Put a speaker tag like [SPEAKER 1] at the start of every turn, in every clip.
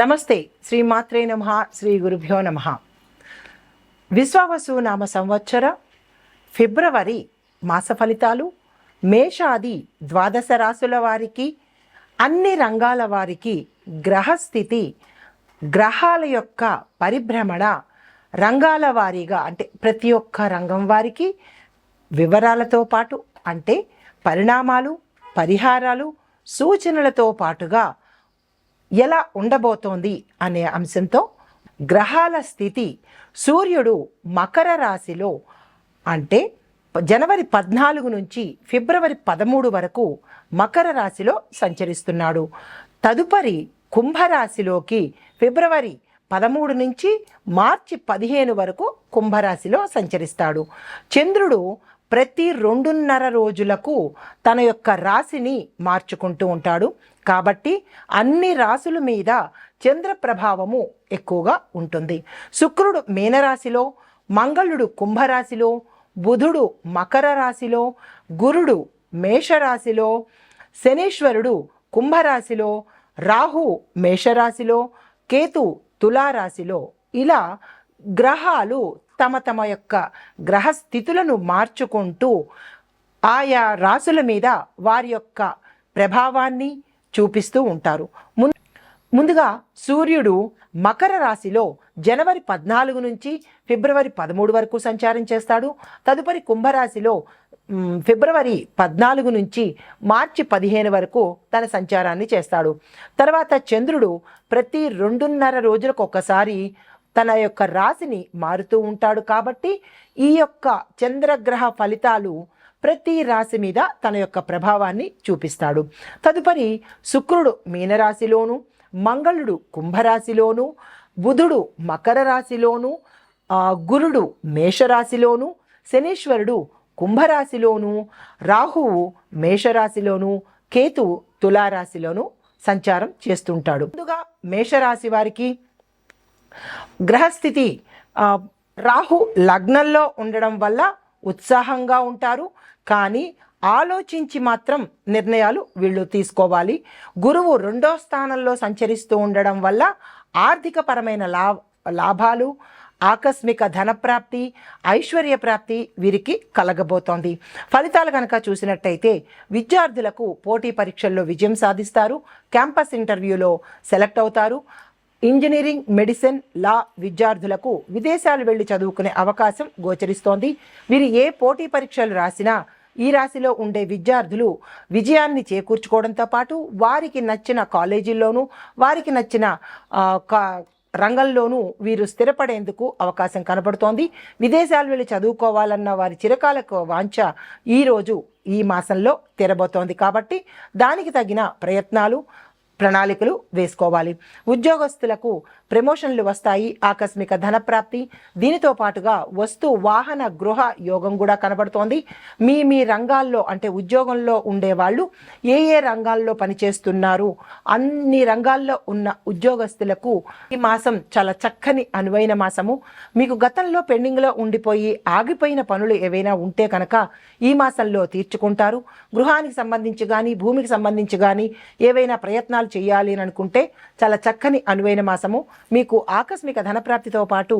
[SPEAKER 1] నమస్తే. శ్రీమాత్రే నమ. శ్రీ గురుభ్యో నమ. విశ్వావసు నామ సంవత్సర ఫిబ్రవరి మాస ఫలితాలు మేషాది ద్వాదశ రాసుల వారికి అన్ని రంగాల వారికి గ్రహస్థితి గ్రహాల యొక్క పరిభ్రమణ రంగాల వారీగా అంటే ప్రతి ఒక్క రంగం వారికి వివరాలతో పాటు అంటే పరిణామాలు పరిహారాలు సూచనలతో పాటుగా ఎలా ఉండబోతోంది అనే అంశంతో గ్రహాల స్థితి సూర్యుడు మకర రాశిలో అంటే జనవరి పద్నాలుగు నుంచి ఫిబ్రవరి పదమూడు వరకు మకర రాశిలో సంచరిస్తున్నాడు. తదుపరి కుంభరాశిలోకి ఫిబ్రవరి పదమూడు నుంచి మార్చి పదిహేను వరకు కుంభరాశిలో సంచరిస్తాడు. చంద్రుడు ప్రతి రెండున్నర రోజులకు తన యొక్క రాశిని మార్చుకుంటూ ఉంటాడు. కాబట్టి అన్ని రాశుల మీద చంద్ర ప్రభావము ఎక్కువగా ఉంటుంది. శుక్రుడు మీనరాశిలో మంగళుడు కుంభరాశిలో బుధుడు మకర రాశిలో గురుడు మేషరాశిలో శనీశ్వరుడు కుంభరాశిలో రాహు మేషరాశిలో కేతు తులారాశిలో ఇలా గ్రహాలు తమ తమ యొక్క గ్రహస్థితులను మార్చుకుంటూ ఆయా రాసుల మీద వారి యొక్క ప్రభావాన్ని చూపిస్తూ ఉంటారు. ముం- ముందుగా సూర్యుడు మకర రాశిలో జనవరి పద్నాలుగు నుంచి ఫిబ్రవరి పదమూడు వరకు సంచారం చేస్తాడు. తదుపరి కుంభరాశిలో ఫిబ్రవరి పద్నాలుగు నుంచి మార్చి పదిహేను వరకు తన సంచారాన్ని చేస్తాడు. తర్వాత చంద్రుడు ప్రతి రెండున్నర రోజులకు ఒకసారి తన యొక్క రాశిని మారుతూ ఉంటాడు కాబట్టి ఈ యొక్క చంద్రగ్రహ ఫలితాలు ప్రతి రాశి మీద తన యొక్క ప్రభావాన్ని చూపిస్తాడు. తదుపరి శుక్రుడు మీనరాశిలోను మంగళుడు కుంభరాశిలోను బుధుడు మకర రాశిలోను గురుడు మేషరాశిలోను శనీశ్వరుడు కుంభరాశిలోను రాహువు మేషరాశిలోను కేతు తులారాశిలోను సంచారం చేస్తుంటాడు. ముందుగా మేషరాశి వారికి గ్రహస్థితి రాహు లగ్నంలో ఉండడం వల్ల ఉత్సాహంగా ఉంటారు. కానీ ఆలోచించి మాత్రం నిర్ణయాలు వీళ్ళు తీసుకోవాలి. గురువు రెండో స్థానంలో సంచరిస్తూ ఉండడం వల్ల ఆర్థికపరమైన లా లాభాలు ఆకస్మిక ధనప్రాప్తి ఐశ్వర్య ప్రాప్తి వీరికి కలగబోతోంది. ఫలితాలు కనుక చూసినట్టయితే విద్యార్థులకు పోటీ పరీక్షల్లో విజయం సాధిస్తారు. క్యాంపస్ ఇంటర్వ్యూలో సెలెక్ట్ అవుతారు. ఇంజనీరింగ్ మెడిసిన్ లా విద్యార్థులకు విదేశాలు వెళ్ళి చదువుకునే అవకాశం గోచరిస్తోంది. వీరు ఏ పోటీ పరీక్షలు రాసినా ఈ రాశిలో ఉండే విద్యార్థులు విజయాన్ని చేకూర్చుకోవడంతో పాటు వారికి నచ్చిన కాలేజీల్లోనూ వారికి నచ్చిన రంగంలోనూ వీరు స్థిరపడేందుకు అవకాశం కనబడుతోంది. విదేశాలు వెళ్ళి చదువుకోవాలన్న వారి చిరకాలకు వాంఛ ఈరోజు ఈ మాసంలో తెరబోతోంది. కాబట్టి దానికి తగిన ప్రయత్నాలు ప్రణాళికలు వేసుకోవాలి. ఉద్యోగస్తులకు ప్రమోషన్లు వస్తాయి ఆకస్మిక ధనప్రాప్తి. దీనితో పాటుగా వస్తు వాహన గృహ యోగం కూడా కనబడుతోంది. మీ మీ రంగాల్లో అంటే ఉద్యోగంలో ఉండేవాళ్ళు ఏ ఏ రంగాల్లో పనిచేస్తున్నారు? అన్ని రంగాల్లో ఉన్న ఉద్యోగస్తులకు ఈ మాసం చాలా చక్కని అనువైన మాసము. మీకు గతంలో పెండింగ్లో ఉండిపోయి ఆగిపోయిన పనులు ఏవైనా ఉంటే కనుక ఈ మాసంలో తీర్చుకుంటారు. గృహానికి సంబంధించి కానీ భూమికి సంబంధించి కానీ ఏవైనా ప్రయత్నాలు చేయాలి అని అనుకుంటే చాలా చక్కని అనువైన మాసము. మీకు ఆకస్మిక ధనప్రాప్తితో పాటు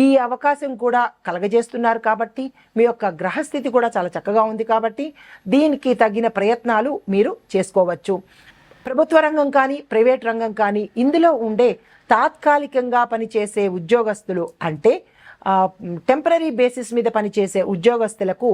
[SPEAKER 1] ఈ అవకాశం కూడా కలగజేస్తున్నారు కాబట్టి మీ యొక్క గ్రహస్థితి కూడా చాలా చక్కగా ఉంది కాబట్టి దీనికి తగిన ప్రయత్నాలు మీరు చేసుకోవచ్చు. ప్రభుత్వ రంగం కానీ ప్రైవేట్ రంగం కానీ ఇందులో ఉండే తాత్కాలికంగా పనిచేసే ఉద్యోగస్తులు అంటే టెంపరీ బేసిస్ మీద పనిచేసే ఉద్యోగస్తులకు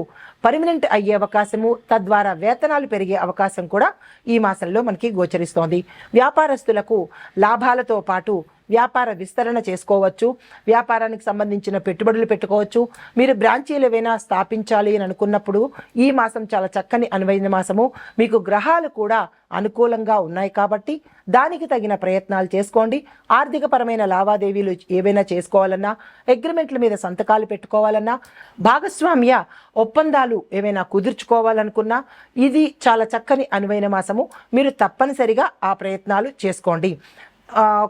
[SPEAKER 1] పర్మనెంట్ అయ్యే అవకాశము తద్వారా వేతనాలు పెరిగే అవకాశం కూడా ఈ మాసంలో మనకి గోచరిస్తోంది. వ్యాపారస్తులకు లాభాలతో పాటు వ్యాపార విస్తరణ చేసుకోవచ్చు వ్యాపారానికి సంబంధించిన పెట్టుబడులు పెట్టుకోవచ్చు. మీరు బ్రాంచీలు ఏవైనా స్థాపించాలి అని అనుకున్నప్పుడు ఈ మాసం చాలా చక్కని అనువైన మాసము. మీకు గ్రహాలు కూడా అనుకూలంగా ఉన్నాయి కాబట్టి దానికి తగిన ప్రయత్నాలు చేసుకోండి. ఆర్థికపరమైన లావాదేవీలు ఏవైనా చేసుకోవాలన్నా అగ్రిమెంట్ల మీద సంతకాలు పెట్టుకోవాలన్నా భాగస్వామ్య ఒప్పందాలు ఏవైనా కుదుర్చుకోవాలనుకున్నా ఇది చాలా చక్కని అనువైన మాసము. మీరు తప్పనిసరిగా ఆ ప్రయత్నాలు చేసుకోండి.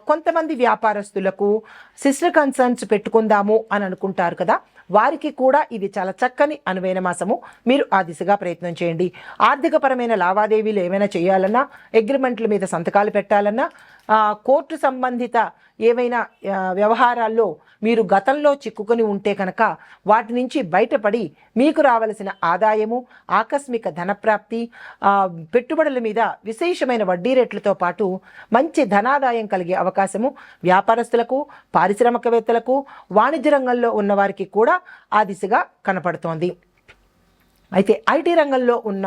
[SPEAKER 1] కొంతమంది వ్యాపారస్తులకు సిస్టర్ కన్సర్న్స్ పెట్టుకుందాము అని అనుకుంటారు కదా. వారికి కూడా ఇది చాలా చక్కని అనువైన మాసము. మీరు ఆ దిశగా ప్రయత్నం చేయండి. ఆర్థికపరమైన లావాదేవీలు ఏమైనా చేయాలన్నా అగ్రిమెంట్ల మీద సంతకాలు పెట్టాలన్నా కోర్టు సంబంధిత ఏవైనా వ్యవహారాల్లో మీరు గతంలో చిక్కుకొని ఉంటే కనుక వాటి నుంచి బయటపడి మీకు రావలసిన ఆదాయము ఆకస్మిక ధనప్రాప్తి పెట్టుబడుల మీద విశేషమైన వడ్డీ రేట్లతో పాటు మంచి ధనాదాయం కలిగే అవకాశము వ్యాపారస్తులకు పారిశ్రామికవేత్తలకు వాణిజ్య రంగంలో ఉన్నవారికి కూడా ఆ దిశగా కనపడుతోంది. అయితే ఐటీ రంగంలో ఉన్న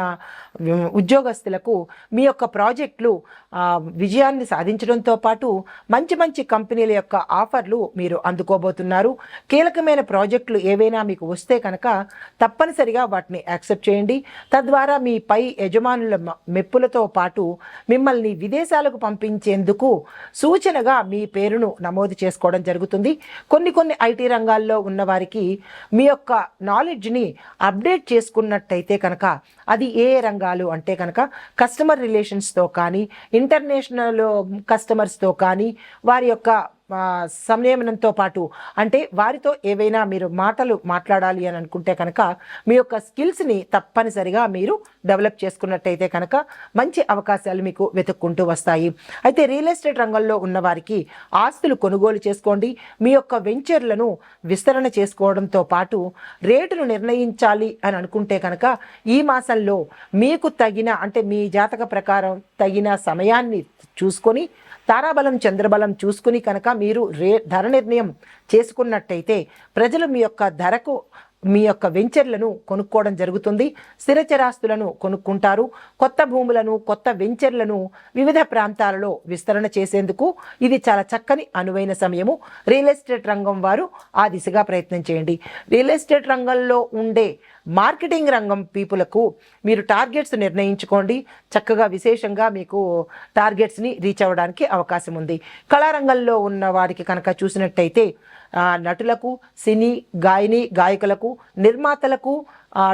[SPEAKER 1] ఉద్యోగస్తులకు మీ యొక్క ప్రాజెక్టులు విజయాన్ని సాధించడంతో పాటు మంచి మంచి కంపెనీల యొక్క ఆఫర్లు మీరు అందుకోబోతున్నారు. కీలకమైన ప్రాజెక్టులు ఏవైనా మీకు వస్తే కనుక తప్పనిసరిగా వాటిని యాక్సెప్ట్ చేయండి. తద్వారా మీ పై యజమానుల మెప్పులతో పాటు మిమ్మల్ని విదేశాలకు పంపించేందుకు సూచనగా మీ పేరును నమోదు చేసుకోవడం జరుగుతుంది. కొన్ని కొన్ని ఐటీ రంగాల్లో ఉన్నవారికి మీ యొక్క నాలెడ్జ్ని అప్డేట్ చేసుకున్న చూసుకున్నట్టయితే కనుక అది ఏ రంగాలు అంటే కనుక కస్టమర్ రిలేషన్స్తో కానీ ఇంటర్నేషనల్ కస్టమర్స్తో um, కానీ వారి యొక్క సంయమనంతో పాటు అంటే వారితో ఏవైనా మీరు మాటలు మాట్లాడాలి అని అనుకుంటే కనుక మీ యొక్క స్కిల్స్ని తప్పనిసరిగా మీరు డెవలప్ చేసుకున్నట్టయితే కనుక మంచి అవకాశాలు మీకు వెతుక్కుంటూ వస్తాయి. అయితే రియల్ ఎస్టేట్ రంగంలో ఉన్న వారికి ఆస్తులు కొనుగోలు చేసుకోండి. మీ యొక్క వెంచర్లను విస్తరణ చేసుకోవడంతో పాటు రేటును నిర్ణయించాలి అని అనుకుంటే కనుక ఈ మాసంలో మీకు తగిన అంటే మీ జాతక ప్రకారం తగిన సమయాన్ని చూసుకొని తారాబలం చంద్రబలం చూసుకుని కనుక మీరు రే ధర నిర్ణయం చేసుకున్నట్టయితే ప్రజలు మీ యొక్క ధరకు మీ యొక్క వెంచర్లను కొనుక్కోవడం జరుగుతుంది. స్థిరచరాస్తులను కొనుక్కుంటారు. కొత్త భూములను కొత్త వెంచర్లను వివిధ ప్రాంతాలలో విస్తరణ చేసేందుకు ఇది చాలా చక్కని అనువైన సమయము. రియల్ ఎస్టేట్ రంగం వారు ఆ దిశగా ప్రయత్నం చేయండి. రియల్ ఎస్టేట్ రంగంలో ఉండే మార్కెటింగ్ రంగం పీపులకు మీరు టార్గెట్స్ నిర్ణయించుకోండి. చక్కగా విశేషంగా మీకు టార్గెట్స్ని రీచ్ అవ్వడానికి అవకాశం ఉంది. కళారంగంలో ఉన్న వారికి కనుక చూసినట్టయితే నటులకు సినీ గాయని గాయకులకు నిర్మాతలకు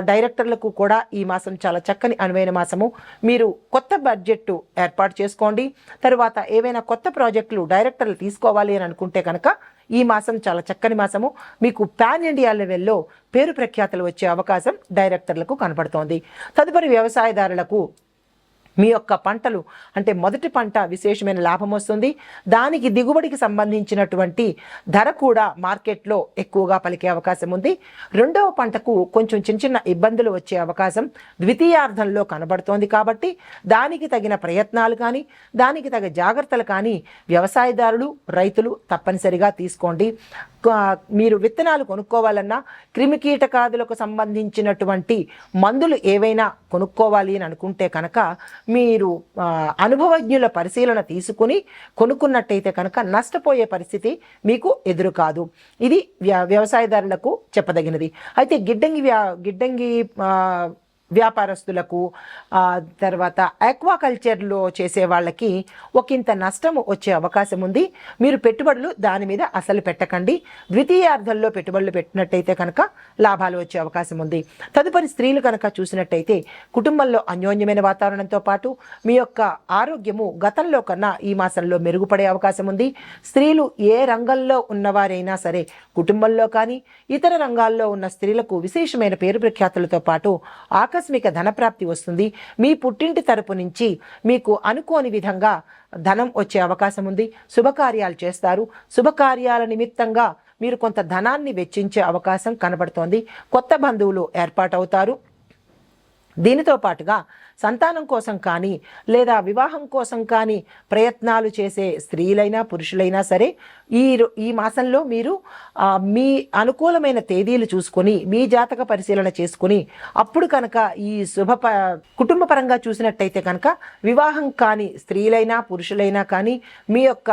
[SPEAKER 1] డైరెక్టర్లకు కూడా ఈ మాసం చాలా చక్కని అనువైన మాసము. మీరు కొత్త బడ్జెట్ ఏర్పాటు చేసుకోండి. తరువాత ఏవైనా కొత్త ప్రాజెక్టులు డైరెక్టర్లు తీసుకోవాలి అని అనుకుంటే కనుక ఈ మాసం చాలా చక్కని మాసము. మీకు పాన్ ఇండియా లెవెల్లో పేరు ప్రఖ్యాతులు వచ్చే అవకాశం డైరెక్టర్లకు కనపడుతోంది. తదుపరి వ్యవసాయదారులకు మీ యొక్క పంటలు అంటే మొదటి పంట విశేషమైన లాభం వస్తుంది. దానికి దిగుబడికి సంబంధించినటువంటి ధర కూడా మార్కెట్లో ఎక్కువగా పలికే అవకాశం ఉంది. రెండవ పంటకు కొంచెం చిన్న చిన్న ఇబ్బందులు వచ్చే అవకాశం ద్వితీయార్థంలో కనబడుతోంది కాబట్టి దానికి తగిన ప్రయత్నాలు కానీ దానికి తగిన జాగ్రత్తలు కానీ వ్యవసాయదారులు రైతులు తప్పనిసరిగా తీసుకోండి. మీరు విత్తనాలు కొనుక్కోవాలన్నా క్రిమికీటకాదులకు సంబంధించినటువంటి మందులు ఏవైనా కొనుక్కోవాలి అని అనుకుంటే కనుక మీరు అనుభవజ్ఞుల పరిశీలన తీసుకుని కొనుక్కున్నట్టయితే కనుక నష్టపోయే పరిస్థితి మీకు ఎదురు కాదు. ఇది వ్య- వ్యవసాయదారులకు చెప్పదగినది. అయితే గిడ్డంగి వ్యా గిడ్డంగి వ్యాపారస్తులకు తర్వాత ఆక్వాకల్చర్లో చేసే వాళ్ళకి ఒకంత నష్టం వచ్చే అవకాశం ఉంది. మీరు పెట్టుబడులు దాని మీద అసలు పెట్టకండి. ద్వితీయార్థంలో పెట్టుబడులు పెట్టినట్టయితే కనుక లాభాలు వచ్చే అవకాశం ఉంది. తదుపరి స్త్రీలు కనుక చూసినట్టయితే కుటుంబంలో అన్యోన్యమైన వాతావరణంతో పాటు మీ యొక్క ఆరోగ్యము గతంలో కన్నా ఈ మాసంలో మెరుగుపడే అవకాశం ఉంది. స్త్రీలు ఏ రంగంలో ఉన్నవారైనా సరే కుటుంబంలో కానీ ఇతర రంగాల్లో ఉన్న స్త్రీలకు విశేషమైన పేరు ప్రఖ్యాతులతో పాటు ఆకస్మిక ధనప్రాప్తి వస్తుంది. మీ పుట్టింటి తరపు నుంచి మీకు అనుకోని విధంగా ధనం వచ్చే అవకాశం ఉంది. శుభకార్యాలు చేస్తారు. శుభకార్యాల నిమిత్తంగా మీరు కొంత ధనాన్ని వెచ్చించే అవకాశం కనబడుతోంది. కొత్త బంధువులు ఏర్పాటవుతారు. దీనితో పాటుగా సంతానం కోసం కానీ లేదా వివాహం కోసం కానీ ప్రయత్నాలు చేసే స్త్రీలైనా పురుషులైనా సరే ఈ ఈ మాసంలో మీరు మీ అనుకూలమైన తేదీలు చూసుకొని మీ జాతక పరిశీలన చేసుకుని అప్పుడు కనుక ఈ శుభ ప- కుటుంబ పరంగా చూసినట్టయితే కనుక వివాహం కాని స్త్రీలైనా పురుషులైనా కానీ మీ యొక్క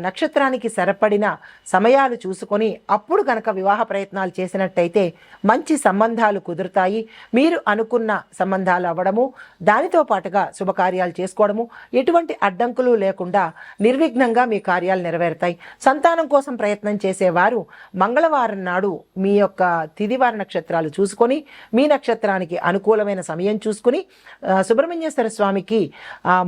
[SPEAKER 1] నక్షత్రానికి సరిపడిన సమయాలు చూసుకొని అప్పుడు కనుక వివాహ ప్రయత్నాలు చేసినట్టయితే మంచి సంబంధాలు కుదురుతాయి. మీరు అనుకున్న సంబంధాలు అవ్వడము దానితో పాటుగా శుభకార్యాలు చేసుకోవడము ఎటువంటి అడ్డంకులు లేకుండా నిర్విఘ్నంగా మీ కార్యాలు నెరవేరుతాయి. సంతానం కోసం ప్రయత్నం చేసేవారు మంగళవారం నాడు మీ యొక్క తిదివార నక్షత్రాలు చూసుకొని మీ నక్షత్రానికి అనుకూలమైన సమయం చూసుకుని సుబ్రహ్మణ్యేశ్వర స్వామికి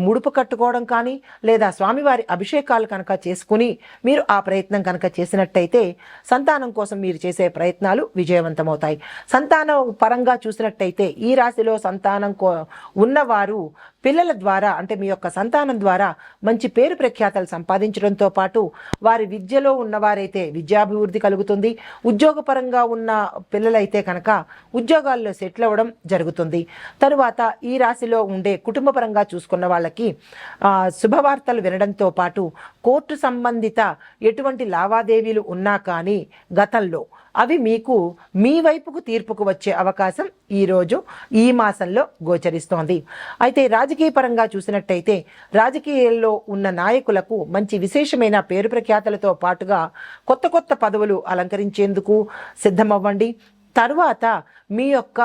[SPEAKER 1] ముడుపు కట్టుకోవడం కానీ లేదా స్వామివారి అభిషేకాలు కనుక చేసుకుని మీరు ఆ ప్రయత్నం కనుక చేసినట్టయితే సంతానం కోసం మీరు చేసే ప్రయత్నాలు విజయవంతమవుతాయి. సంతానం పరంగా చూసినట్టయితే ఈ రాశిలో సంతానం కో ఉన్నవారు పిల్లల ద్వారా అంటే మీ యొక్క సంతానం ద్వారా మంచి పేరు ప్రఖ్యాతలు సంపాదించడంతో పాటు వారి విద్యలో ఉన్నవారైతే విద్యాభివృద్ధి కలుగుతుంది. ఉద్యోగపరంగా ఉన్న పిల్లలైతే కనుక ఉద్యోగాల్లో సెటిల్ అవ్వడం జరుగుతుంది. తరువాత ఈ రాశిలో ఉండే కుటుంబపరంగా చూసుకున్న వాళ్ళకి శుభవార్తలు వినడంతో పాటు కోర్టు సంబంధిత ఎటువంటి లావాదేవీలు ఉన్నా కానీ గతంలో అవి మీకు మీ వైపుకు తీర్పుకు వచ్చే అవకాశం ఈరోజు ఈ మాసంలో గోచరిస్తోంది. అయితే రాజకీయ పరంగా చూసినట్టయితే రాజకీయాల్లో ఉన్న నాయకులకు మంచి విశేషమైన పేరు ప్రఖ్యాతలతో పాటుగా కొత్త కొత్త పదవులు అలంకరించేందుకు సిద్ధమవ్వండి. తరువాత మీ యొక్క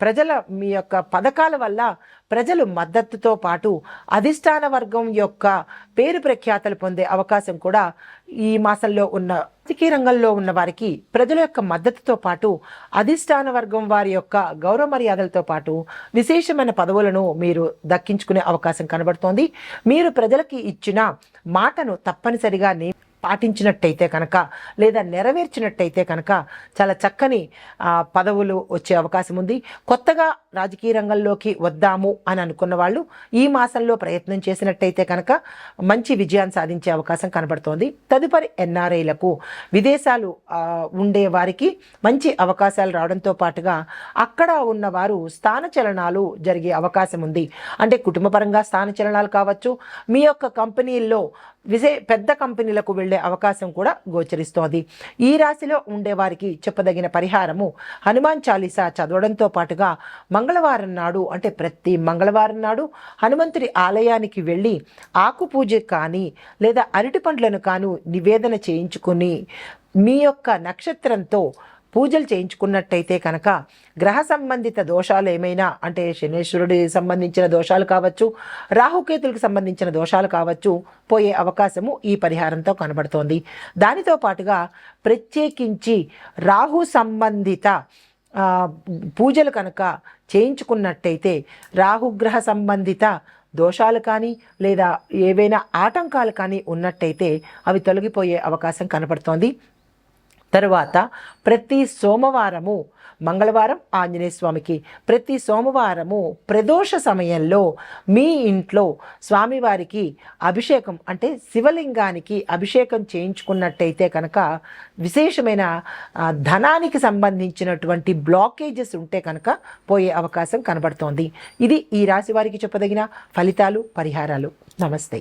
[SPEAKER 1] ప్రజల మీ యొక్క పథకాల వల్ల ప్రజలు మద్దతుతో పాటు అధిష్టాన వర్గం యొక్క పేరు ప్రఖ్యాతలు పొందే అవకాశం కూడా ఈ మాసంలో ఉన్న రాజకీయ రంగంలో ఉన్న వారికి ప్రజల యొక్క మద్దతుతో పాటు అధిష్టాన వర్గం వారి యొక్క గౌరవ మర్యాదలతో పాటు విశేషమైన పదవులను మీరు దక్కించుకునే అవకాశం కనబడుతోంది. మీరు ప్రజలకి ఇచ్చిన మాటను తప్పనిసరిగా పాటించినట్టయితే కనుక లేదా నెరవేర్చినట్టయితే కనుక చాలా చక్కని పదవులు వచ్చే అవకాశం ఉంది. కొత్తగా రాజకీయ రంగంలోకి వద్దాము అని అనుకున్న వాళ్ళు ఈ మాసంలో ప్రయత్నం చేసినట్టయితే కనుక మంచి విజయాన్ని సాధించే అవకాశం కనబడుతోంది. తదుపరి ఎన్ఆర్ఐలకు విదేశాలు ఉండే వారికి మంచి అవకాశాలు రావడంతో పాటుగా అక్కడ ఉన్నవారు స్థాన చలనాలు జరిగే అవకాశం ఉంది. అంటే కుటుంబపరంగా స్థాన చలనాలు కావచ్చు మీ యొక్క కంపెనీల్లో విజే పెద్ద కంపెనీలకు వెళ్ళే అవకాశం కూడా గోచరిస్తోంది. ఈ రాశిలో ఉండే వారికి చెప్పదగిన పరిహారము హనుమాన్ చాలీసా చదవడంతో పాటుగా మంగళవారం నాడు అంటే ప్రతి మంగళవారం నాడు హనుమంతుడి ఆలయానికి వెళ్ళి ఆకు పూజ కానీ లేదా అరటి పండ్లను కాను నివేదన చేయించుకుని మీ యొక్క నక్షత్రంతో పూజలు చేయించుకున్నట్టయితే కనుక గ్రహ సంబంధిత దోషాలు ఏమైనా అంటే శనేశ్వరుడి సంబంధించిన దోషాలు కావచ్చు రాహుకేతులకు సంబంధించిన దోషాలు కావచ్చు పోయే అవకాశము ఈ పరిహారంతో కనబడుతోంది. దానితో పాటుగా ప్రత్యేకించి రాహు సంబంధిత పూజలు కనుక చేయించుకున్నట్టయితే రాహుగ్రహ సంబంధిత దోషాలు కానీ లేదా ఏవైనా ఆటంకాలు కానీ ఉన్నట్టయితే అవి తొలగిపోయే అవకాశం కనపడుతోంది తరువాత ప్రతి సోమవారము మంగళవారం ఆంజనేయ స్వామికి ప్రతి సోమవారము ప్రదోష సమయంలో మీ ఇంట్లో స్వామివారికి అభిషేకం అంటే శివలింగానికి అభిషేకం చేయించుకున్నట్టయితే కనుక విశేషమైన ధనానికి సంబంధించినటువంటి బ్లాకేజెస్ ఉంటే కనుక పోయే అవకాశం కనబడుతోంది. ఇది ఈ రాశి వారికి చెప్పదగిన ఫలితాలు పరిహారాలు. నమస్తే.